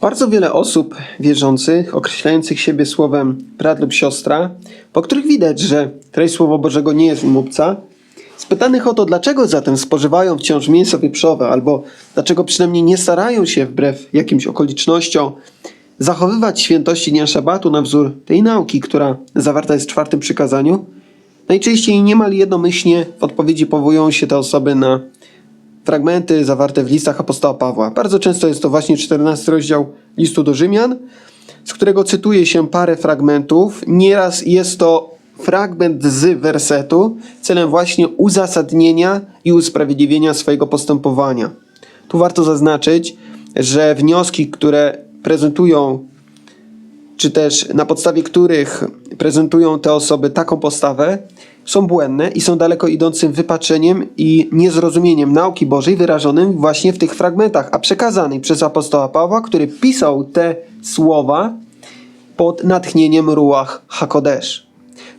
Bardzo wiele osób wierzących, określających siebie słowem brat lub siostra, po których widać, że treść Słowa Bożego nie jest im obca, spytanych o to, dlaczego zatem spożywają wciąż mięso wieprzowe, albo dlaczego przynajmniej nie starają się wbrew jakimś okolicznościom zachowywać świętości dnia szabatu na wzór tej nauki, która zawarta jest w czwartym przykazaniu, najczęściej niemal jednomyślnie w odpowiedzi powołują się te osoby na fragmenty zawarte w listach apostoła Pawła. Bardzo często jest to właśnie 14 rozdział listu do Rzymian, z którego cytuje się parę fragmentów. Nieraz jest to fragment z wersetu celem właśnie uzasadnienia i usprawiedliwienia swojego postępowania. Tu warto zaznaczyć, że wnioski, które prezentują czy też na podstawie których prezentują te osoby taką postawę, są błędne i są daleko idącym wypaczeniem i niezrozumieniem nauki Bożej wyrażonym właśnie w tych fragmentach, a przekazanej przez apostoła Pawła, który pisał te słowa pod natchnieniem Ruach Hakodesz.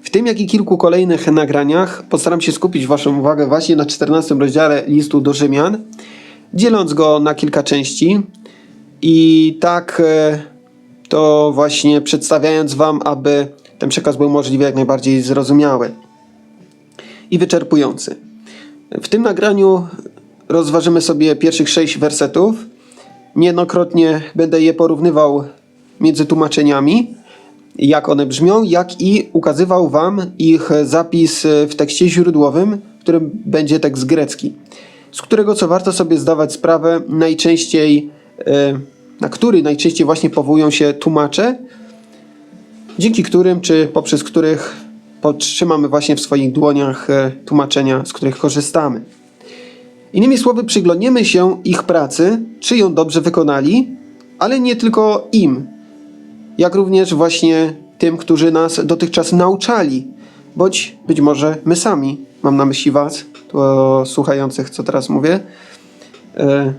W tym, jak i kilku kolejnych nagraniach postaram się skupić Waszą uwagę właśnie na 14 rozdziale listu do Rzymian, dzieląc go na kilka części i tak e, to właśnie przedstawiając Wam, aby ten przekaz był możliwie jak najbardziej zrozumiały i wyczerpujący. W tym nagraniu rozważymy sobie pierwszych sześć wersetów. Niejednokrotnie będę je porównywał między tłumaczeniami, jak one brzmią, jak i ukazywał Wam ich zapis w tekście źródłowym, w którym będzie tekst grecki, z którego co warto sobie zdawać sprawę najczęściej, e, na który najczęściej właśnie powołują się tłumacze, dzięki którym czy poprzez których podtrzymamy właśnie w swoich dłoniach e, tłumaczenia, z których korzystamy. Innymi słowy, przyglądniemy się ich pracy, czy ją dobrze wykonali, ale nie tylko im, jak również właśnie tym, którzy nas dotychczas nauczali, bądź być może my sami, mam na myśli Was, to słuchających, co teraz mówię, e,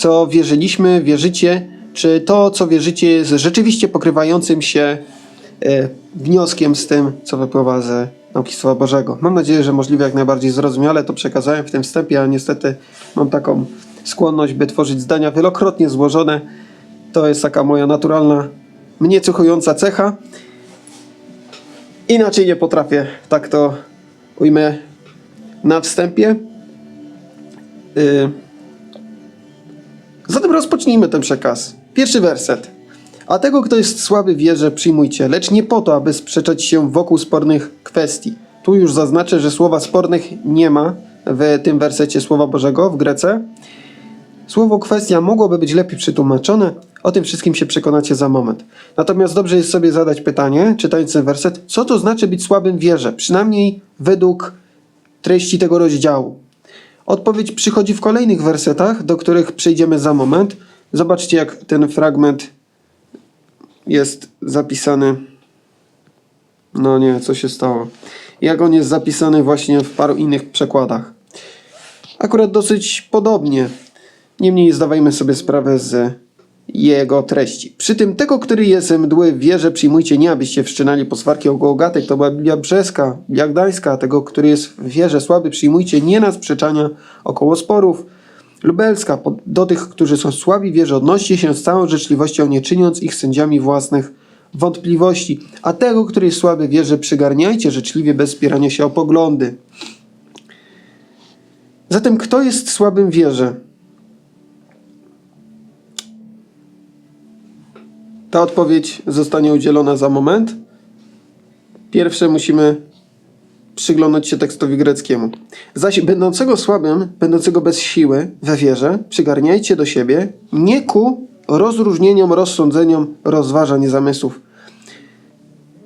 co wierzyliśmy, wierzycie, czy to, co wierzycie, jest rzeczywiście pokrywającym się e, wnioskiem z tym, co wypływa ze nauki Słowa Bożego. Mam nadzieję, że możliwie jak najbardziej zrozumiale to przekazałem w tym wstępie, a niestety mam taką skłonność, by tworzyć zdania wielokrotnie złożone. To jest taka moja naturalna, mnie cechująca cecha. Inaczej nie potrafię, tak to ujmę na wstępie. Yy. Rozpocznijmy ten przekaz. Pierwszy werset. A tego, kto jest słaby w wierze, przyjmujcie, lecz nie po to, aby sprzeczać się wokół spornych kwestii. Tu już zaznaczę, że słowa spornych nie ma w tym wersecie Słowa Bożego w Grece. Słowo kwestia mogłoby być lepiej przetłumaczone, o tym wszystkim się przekonacie za moment. Natomiast dobrze jest sobie zadać pytanie, czytając ten werset, co to znaczy być słabym wierze, przynajmniej według treści tego rozdziału. Odpowiedź przychodzi w kolejnych wersetach, do których przejdziemy za moment. Zobaczcie, jak ten fragment jest zapisany. No nie, co się stało? Jak on jest zapisany właśnie w paru innych przekładach. Akurat dosyć podobnie. Niemniej zdawajmy sobie sprawę z jego treści. Przy tym tego, który jest mdły w wierze, przyjmujcie nie, abyście wszczynali poswarki okołogatek. To była Biblia Brzeska, Biblia Gdańska. Tego, który jest w wierze słaby, przyjmujcie nie na sprzeczania około sporów. Lubelska, do tych, którzy są słabi w wierze, odnoście się z całą życzliwością, nie czyniąc ich sędziami własnych wątpliwości. A tego, który jest słaby w wierze, przygarniajcie życzliwie, bez spierania się o poglądy. Zatem kto jest słabym wierze? Ta odpowiedź zostanie udzielona za moment. Pierwsze musimy przyglądać się tekstowi greckiemu. Zaś będącego słabym, będącego bez siły we wierze, przygarniajcie do siebie, nie ku rozróżnieniom, rozsądzeniom, rozważań zamysłów.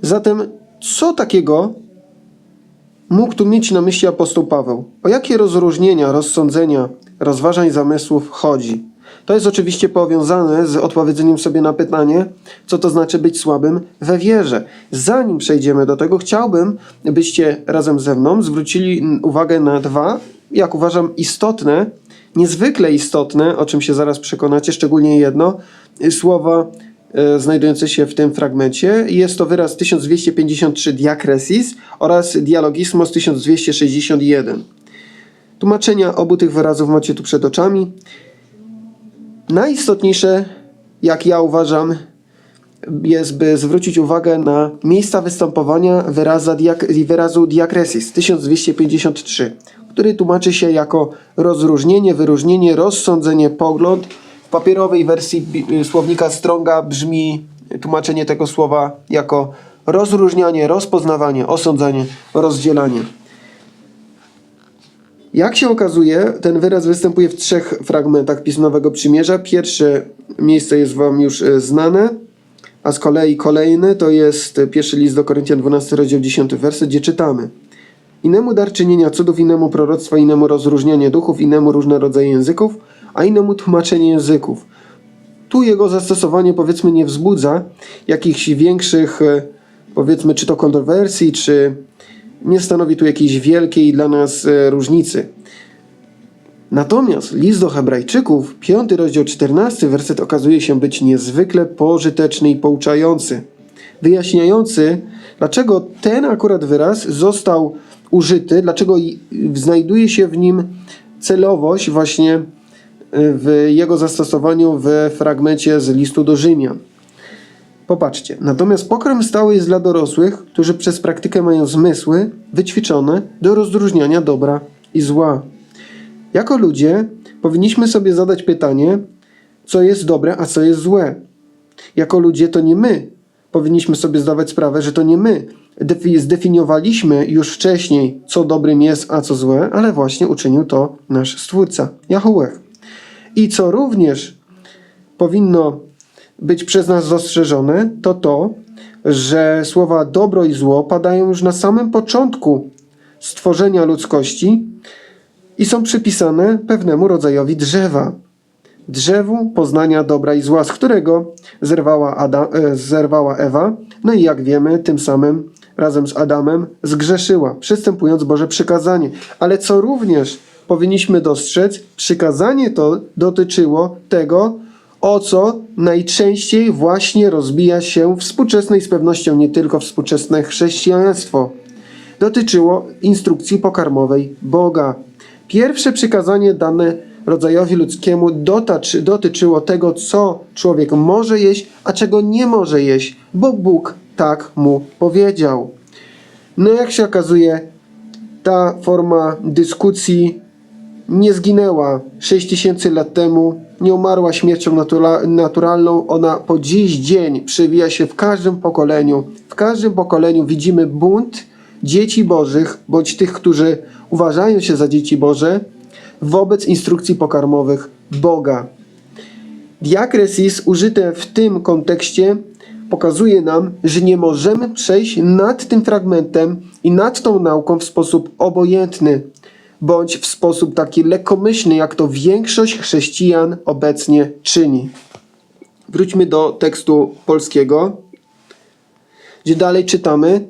Zatem, co takiego mógł tu mieć na myśli apostoł Paweł? O jakie rozróżnienia, rozsądzenia, rozważań zamysłów chodzi? To jest oczywiście powiązane z odpowiedzeniem sobie na pytanie, co to znaczy być słabym we wierze. Zanim przejdziemy do tego, chciałbym, byście razem ze mną zwrócili uwagę na dwa, jak uważam, istotne, niezwykle istotne, o czym się zaraz przekonacie, szczególnie jedno, słowa e, znajdujące się w tym fragmencie. Jest to wyraz 1253 diakresis oraz dialogismos 1261. Tłumaczenia obu tych wyrazów macie tu przed oczami. Najistotniejsze, jak ja uważam, jest, by zwrócić uwagę na miejsca występowania wyraza diak wyrazu diakresis 1253, który tłumaczy się jako rozróżnienie, wyróżnienie, rozsądzenie, pogląd. W papierowej wersji słownika Stronga brzmi tłumaczenie tego słowa jako rozróżnianie, rozpoznawanie, osądzanie, rozdzielanie. Jak się okazuje, ten wyraz występuje w trzech fragmentach Pismowego Przymierza. Pierwsze miejsce jest Wam już e, znane, a z kolei kolejny to jest e, pierwszy list do Koryntian 12, rozdział 10, werset, gdzie czytamy Innemu dar czynienia cudów, innemu proroctwa, innemu rozróżnianie duchów, innemu różne rodzaje języków, a innemu tłumaczenie języków. Tu jego zastosowanie powiedzmy nie wzbudza jakichś większych e, powiedzmy czy to kontrowersji, czy nie stanowi tu jakiejś wielkiej dla nas e, różnicy. Natomiast list do Hebrajczyków, 5 rozdział 14 werset okazuje się być niezwykle pożyteczny i pouczający, wyjaśniający, dlaczego ten akurat wyraz został użyty, dlaczego znajduje się w nim celowość właśnie e, w jego zastosowaniu w fragmencie z listu do Rzymian. Popatrzcie, natomiast pokarm stały jest dla dorosłych, którzy przez praktykę mają zmysły wyćwiczone do rozróżniania dobra i zła. Jako ludzie powinniśmy sobie zadać pytanie, co jest dobre, a co jest złe. Jako ludzie to nie my powinniśmy sobie zdawać sprawę, że to nie my defi- zdefiniowaliśmy już wcześniej, co dobrym jest, a co złe, ale właśnie uczynił to nasz Stwórca, Jahweh. I co również powinno być przez nas zastrzeżone, to to, że słowa dobro i zło padają już na samym początku stworzenia ludzkości i są przypisane pewnemu rodzajowi drzewa. Drzewu poznania dobra i zła, z którego zerwała, Ada, e, zerwała Ewa, no i jak wiemy, tym samym razem z Adamem zgrzeszyła, przystępując Boże przykazanie. Ale co również powinniśmy dostrzec, przykazanie to dotyczyło tego, o co najczęściej właśnie rozbija się współczesne i z pewnością nie tylko współczesne chrześcijaństwo. Dotyczyło instrukcji pokarmowej Boga. Pierwsze przykazanie dane rodzajowi ludzkiemu dotaczy, dotyczyło tego, co człowiek może jeść, a czego nie może jeść, bo Bóg tak mu powiedział. No jak się okazuje, ta forma dyskusji nie zginęła 6000 lat temu, nie umarła śmiercią natura- naturalną. Ona po dziś dzień przewija się w każdym pokoleniu. W każdym pokoleniu widzimy bunt dzieci bożych, bądź tych, którzy uważają się za dzieci Boże, wobec instrukcji pokarmowych Boga. Diakresis użyte w tym kontekście pokazuje nam, że nie możemy przejść nad tym fragmentem i nad tą nauką w sposób obojętny, bądź w sposób taki lekkomyślny, jak to większość chrześcijan obecnie czyni. Wróćmy do tekstu polskiego, gdzie dalej czytamy.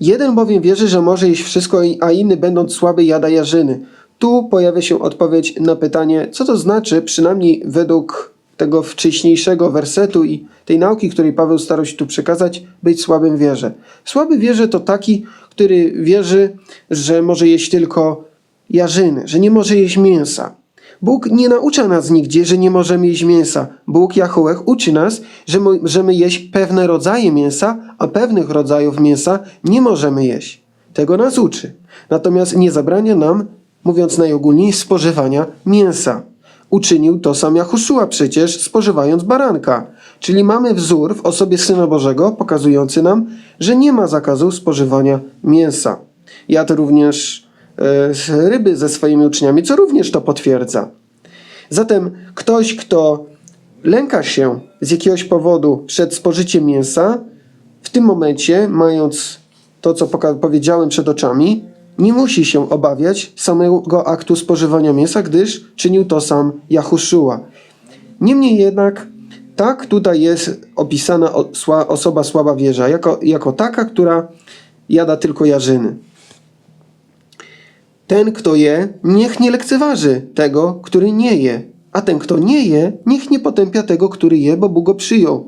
Jeden bowiem wierzy, że może jeść wszystko, a inny będąc słaby jada jarzyny. Tu pojawia się odpowiedź na pytanie, co to znaczy, przynajmniej według tego wcześniejszego wersetu i tej nauki, której Paweł starał się tu przekazać, być słabym wierze. Słaby wierze to taki, który wierzy, że może jeść tylko jarzyny, że nie może jeść mięsa. Bóg nie naucza nas nigdzie, że nie możemy jeść mięsa. Bóg Jahweh uczy nas, że możemy jeść pewne rodzaje mięsa, a pewnych rodzajów mięsa nie możemy jeść. Tego nas uczy. Natomiast nie zabrania nam, mówiąc najogólniej, spożywania mięsa. Uczynił to sam Jahuszua przecież, spożywając baranka. Czyli mamy wzór w osobie Syna Bożego, pokazujący nam, że nie ma zakazu spożywania mięsa. Jadł również e, ryby ze swoimi uczniami, co również to potwierdza. Zatem ktoś, kto lęka się z jakiegoś powodu przed spożyciem mięsa, w tym momencie, mając to, co powiedziałem przed oczami, nie musi się obawiać samego aktu spożywania mięsa, gdyż czynił to sam Jahuszua. Niemniej jednak, tak tutaj jest opisana osoba słaba wierza, jako, jako taka, która jada tylko jarzyny. Ten, kto je, niech nie lekceważy tego, który nie je, a ten, kto nie je, niech nie potępia tego, który je, bo Bóg go przyjął.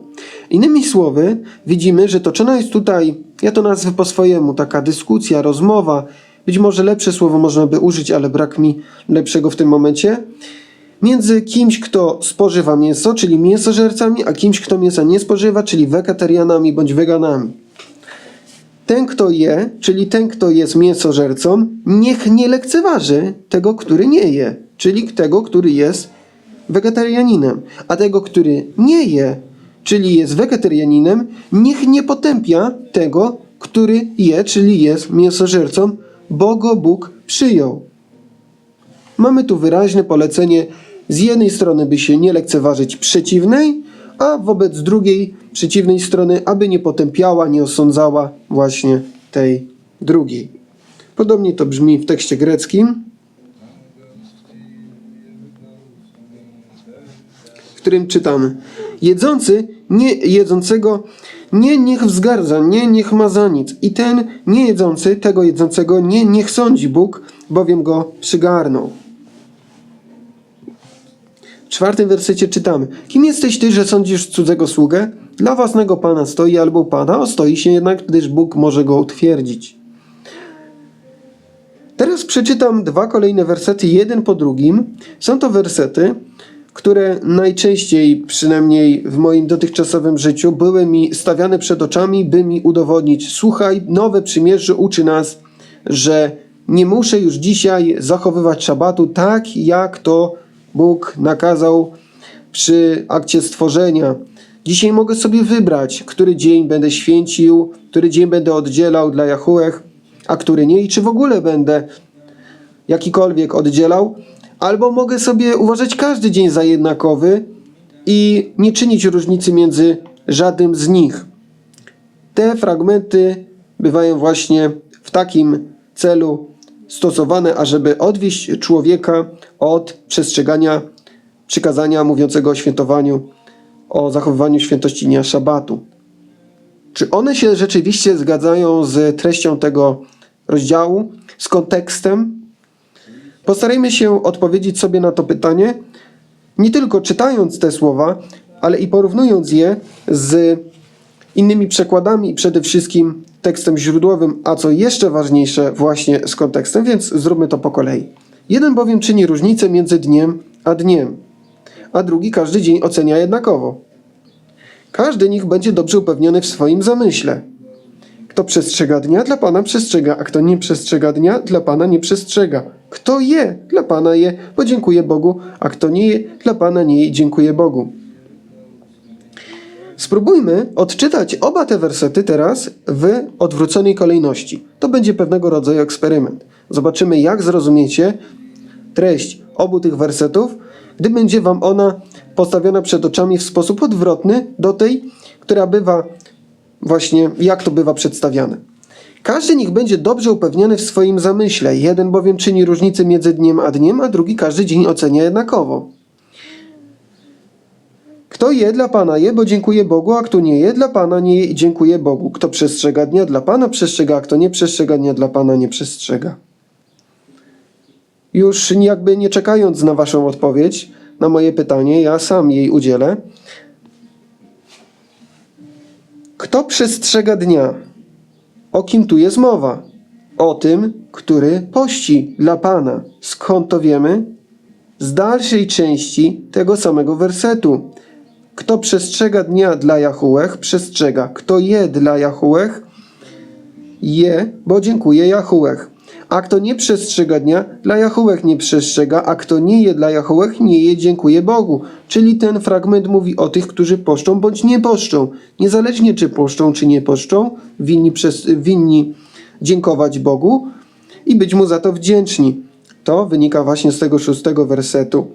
Innymi słowy, widzimy, że toczona jest tutaj, ja to nazwę po swojemu, taka dyskusja, rozmowa, być może lepsze słowo można by użyć, ale brak mi lepszego w tym momencie, między kimś, kto spożywa mięso, czyli mięsożercami, a kimś, kto mięsa nie spożywa, czyli wegetarianami bądź weganami. Ten, kto je, czyli ten, kto jest mięsożercą, niech nie lekceważy tego, który nie je, czyli tego, który jest wegetarianinem. A tego, który nie je, czyli jest wegetarianinem, niech nie potępia tego, który je, czyli jest mięsożercą, bo go Bóg przyjął. Mamy tu wyraźne polecenie z jednej strony, by się nie lekceważyć przeciwnej, a wobec drugiej, przeciwnej strony, aby nie potępiała, nie osądzała właśnie tej drugiej. Podobnie to brzmi w tekście greckim, w którym czytamy: Jedzący nie jedzącego nie niech wzgardza, nie niech ma za nic. I ten nie jedzący, tego jedzącego nie niech sądzi Bóg, bowiem go przygarnął. Czwartym wersecie czytamy: Kim jesteś ty, że sądzisz cudzego sługę? Dla własnego pana stoi albo pada, ostoi się jednak, gdyż Bóg może go utwierdzić. Teraz przeczytam dwa kolejne wersety, jeden po drugim. Są to wersety, które najczęściej, przynajmniej w moim dotychczasowym życiu, były mi stawiane przed oczami, by mi udowodnić: Słuchaj, nowe przymierze uczy nas, że nie muszę już dzisiaj zachowywać szabatu tak, jak to Bóg nakazał przy akcie stworzenia. Dzisiaj mogę sobie wybrać, który dzień będę święcił, który dzień będę oddzielał dla Jahuech, a który nie i czy w ogóle będę jakikolwiek oddzielał, albo mogę sobie uważać każdy dzień za jednakowy i nie czynić różnicy między żadnym z nich. Te fragmenty bywają właśnie w takim celu stosowane, ażeby odwieść człowieka od przestrzegania przykazania mówiącego o świętowaniu, o zachowywaniu świętości dnia szabatu. Czy one się rzeczywiście zgadzają z treścią tego rozdziału, z kontekstem? Postarajmy się odpowiedzieć sobie na to pytanie, nie tylko czytając te słowa, ale i porównując je z innymi przekładami i przede wszystkim tekstem źródłowym, a co jeszcze ważniejsze, właśnie z kontekstem, więc zróbmy to po kolei. Jeden bowiem czyni różnicę między dniem a dniem, a drugi każdy dzień ocenia jednakowo. Każdy niech będzie dobrze upewniony w swoim zamyśle. Kto przestrzega dnia, dla Pana przestrzega, a kto nie przestrzega dnia, dla Pana nie przestrzega. Kto je, dla Pana je, bo dziękuję Bogu, a kto nie je, dla Pana nie je dziękuję Bogu. Spróbujmy odczytać oba te wersety teraz w odwróconej kolejności. To będzie pewnego rodzaju eksperyment. Zobaczymy, jak zrozumiecie treść obu tych wersetów, gdy będzie Wam ona postawiona przed oczami w sposób odwrotny do tej, która bywa właśnie, jak to bywa przedstawiane. Każdy niech będzie dobrze upewniony w swoim zamyśle. Jeden bowiem czyni różnicę między dniem a dniem, a drugi każdy dzień ocenia jednakowo. Kto je dla Pana je, bo dziękuję Bogu, a kto nie je dla Pana nie je dziękuję Bogu. Kto przestrzega dnia dla Pana przestrzega, a kto nie przestrzega dnia dla Pana nie przestrzega. Już jakby nie czekając na Waszą odpowiedź na moje pytanie, ja sam jej udzielę. Kto przestrzega dnia? O kim tu jest mowa? O tym, który pości dla Pana. Skąd to wiemy? Z dalszej części tego samego wersetu. Kto przestrzega dnia dla Jahułech, przestrzega. Kto je dla Jahułech, je, bo dziękuję Jahułech. A kto nie przestrzega dnia, dla Jahułech nie przestrzega, a kto nie je dla Jahułech, nie je, dziękuję Bogu. Czyli ten fragment mówi o tych, którzy poszczą bądź nie poszczą. Niezależnie czy poszczą, czy nie poszczą, winni, przez, winni dziękować Bogu i być Mu za to wdzięczni. To wynika właśnie z tego szóstego wersetu.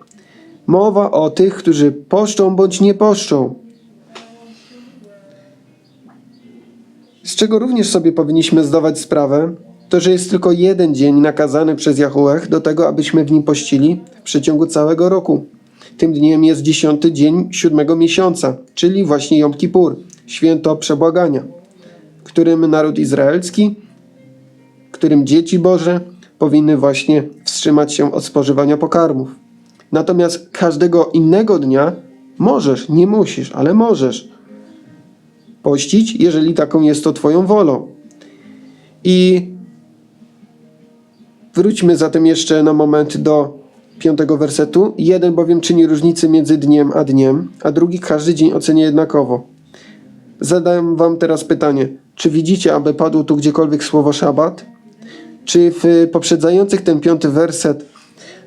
Mowa o tych, którzy poszczą bądź nie poszczą. Z czego również sobie powinniśmy zdawać sprawę, to że jest tylko jeden dzień nakazany przez Jahuech do tego, abyśmy w nim pościli w przeciągu całego roku. Tym dniem jest dziesiąty dzień siódmego miesiąca, czyli właśnie Jom Kippur, święto przebłagania, którym naród izraelski, którym dzieci Boże powinny właśnie wstrzymać się od spożywania pokarmów. Natomiast każdego innego dnia możesz, nie musisz, ale możesz pościć, jeżeli taką jest to Twoją wolą. I wróćmy zatem jeszcze na moment do piątego wersetu. Jeden bowiem czyni różnicę między dniem a dniem, a drugi każdy dzień ocenia jednakowo. Zadam wam teraz pytanie. Czy widzicie, aby padło tu gdziekolwiek słowo szabat? Czy w poprzedzających ten piąty werset,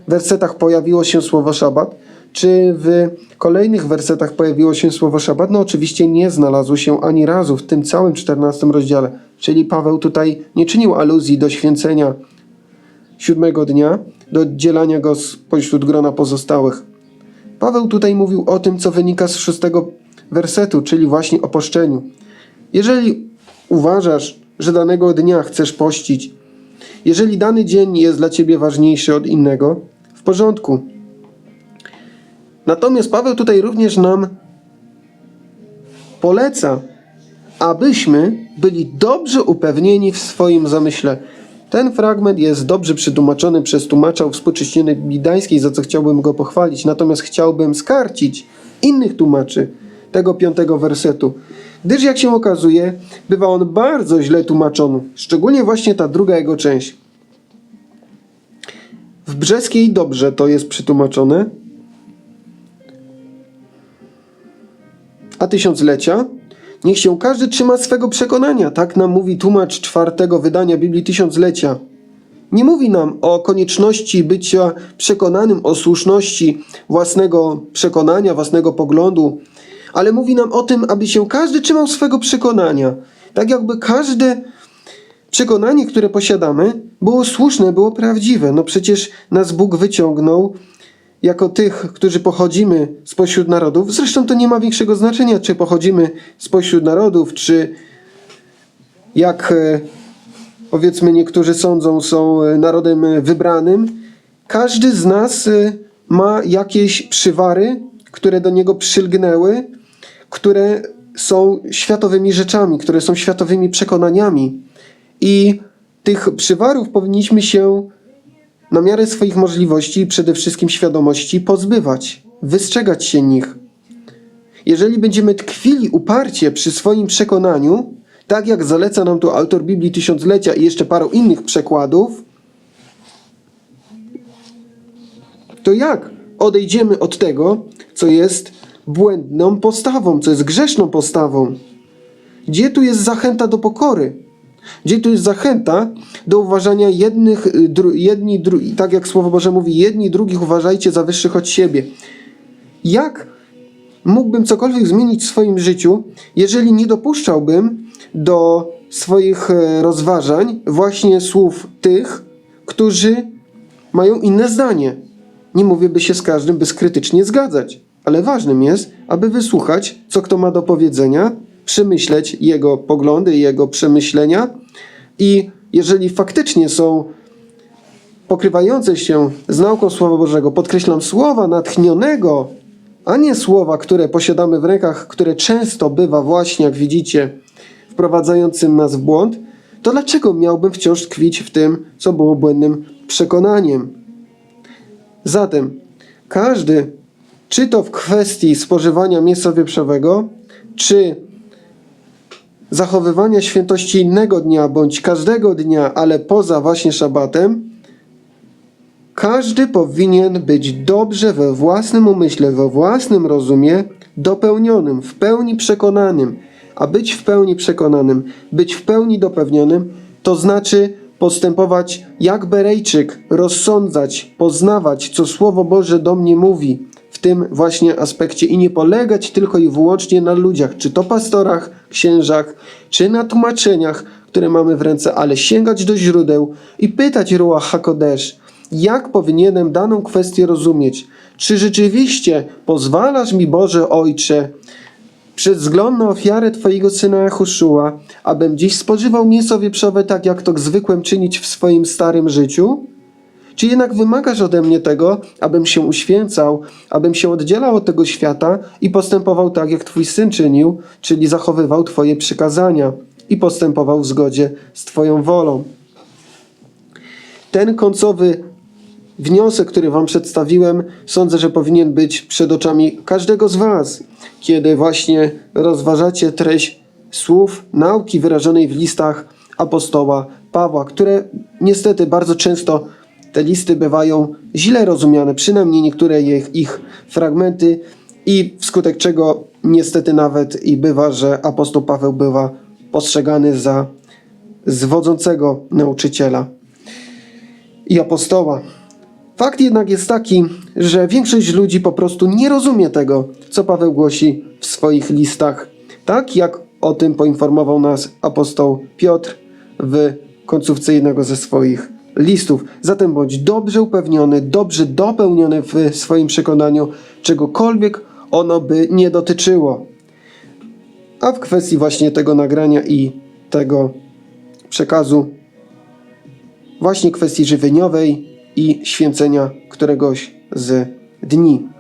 wersetach pojawiło się słowo szabat? Czy w kolejnych wersetach pojawiło się słowo szabat? No oczywiście nie znalazło się ani razu w tym całym czternastym rozdziale. Czyli Paweł tutaj nie czynił aluzji do święcenia siódmego dnia, do oddzielania go spośród grona pozostałych. Paweł tutaj mówił o tym, co wynika z szóstego wersetu, czyli właśnie o poszczeniu. Jeżeli uważasz, że danego dnia chcesz pościć, jeżeli dany dzień jest dla ciebie ważniejszy od innego, porządku. Natomiast Paweł tutaj również nam poleca, abyśmy byli dobrze upewnieni w swoim zamyśle. Ten fragment jest dobrze przetłumaczony przez tłumacza współcześniny Bidańskiej, za co chciałbym go pochwalić. Natomiast chciałbym skarcić innych tłumaczy tego piątego wersetu. Gdyż jak się okazuje, bywa on bardzo źle tłumaczony. Szczególnie właśnie ta druga jego część. W brzeskiej dobrze to jest przetłumaczone. A tysiąclecia? Niech się każdy trzyma swego przekonania, tak nam mówi tłumacz czwartego wydania Biblii Tysiąclecia. Nie mówi nam o konieczności bycia przekonanym o słuszności własnego przekonania, własnego poglądu, ale mówi nam o tym, aby się każdy trzymał swego przekonania. Tak jakby każde przekonanie, które posiadamy, było słuszne, było prawdziwe. No przecież nas Bóg wyciągnął jako tych, którzy pochodzimy spośród narodów. Zresztą to nie ma większego znaczenia, czy pochodzimy spośród narodów, czy jak e, powiedzmy niektórzy sądzą, są e, narodem e, wybranym. Każdy z nas ma jakieś przywary, które do niego przylgnęły, które są światowymi rzeczami, które są światowymi przekonaniami. I tych przywarów powinniśmy się na miarę swoich możliwości i przede wszystkim świadomości pozbywać, wystrzegać się nich. Jeżeli będziemy tkwili uparcie przy swoim przekonaniu, tak jak zaleca nam tu autor Biblii Tysiąclecia i jeszcze paru innych przekładów, to jak odejdziemy od tego, co jest błędną postawą, co jest grzeszną postawą? Gdzie tu jest zachęta do pokory? Gdzie tu jest zachęta do uważania jednych, y, dru, jedni, dru, tak jak Słowo Boże mówi, jedni drugich uważajcie za wyższych od siebie. Jak mógłbym cokolwiek zmienić w swoim życiu, jeżeli nie dopuszczałbym do swoich e, rozważań właśnie słów tych, którzy mają inne zdanie? Nie mówię, by się z każdym bezkrytycznie zgadzać, ale ważnym jest, aby wysłuchać, co kto ma do powiedzenia, przemyśleć jego poglądy, jego przemyślenia i jeżeli faktycznie są pokrywające się z nauką Słowa Bożego, podkreślam słowa natchnionego, a nie słowa, które posiadamy w rękach, które często bywa właśnie, jak widzicie, wprowadzającym nas w błąd, to dlaczego miałbym wciąż tkwić w tym, co było błędnym przekonaniem? Zatem każdy, czy to w kwestii spożywania mięsa wieprzowego, czy zachowywania świętości innego dnia bądź każdego dnia, ale poza właśnie szabatem, każdy powinien być dobrze we własnym umyśle, we własnym rozumie dopełnionym, w pełni przekonanym. A być w pełni przekonanym, być w pełni dopewnionym, to znaczy postępować jak Berejczyk, rozsądzać, poznawać, co Słowo Boże do mnie mówi w tym właśnie aspekcie i nie polegać tylko i wyłącznie na ludziach, czy to pastorach, księżach, czy na tłumaczeniach, które mamy w ręce, ale sięgać do źródeł i pytać Ruach HaKodesz, jak powinienem daną kwestię rozumieć? Czy rzeczywiście pozwalasz mi, Boże Ojcze, przez wzgląd na ofiarę Twojego Syna Jachuszua, abym dziś spożywał mięso wieprzowe tak, jak to zwykłem czynić w swoim starym życiu? Czy jednak wymagasz ode mnie tego, abym się uświęcał, abym się oddzielał od tego świata i postępował tak, jak Twój Syn czynił, czyli zachowywał Twoje przykazania i postępował w zgodzie z Twoją wolą? Ten końcowy wniosek, który Wam przedstawiłem, sądzę, że powinien być przed oczami każdego z Was, kiedy właśnie rozważacie treść słów nauki wyrażonej w listach apostoła Pawła, które niestety bardzo często te listy bywają źle rozumiane, przynajmniej niektóre ich, ich fragmenty i wskutek czego niestety nawet i bywa, że apostoł Paweł bywa postrzegany za zwodzącego nauczyciela i apostoła. Fakt jednak jest taki, że większość ludzi po prostu nie rozumie tego, co Paweł głosi w swoich listach, tak jak o tym poinformował nas apostoł Piotr w końcówce jednego ze swoich listów. Zatem bądź dobrze upewniony, dobrze dopełniony w swoim przekonaniu, czegokolwiek ono by nie dotyczyło. A w kwestii właśnie tego nagrania i tego przekazu, właśnie kwestii żywieniowej i święcenia któregoś z dni.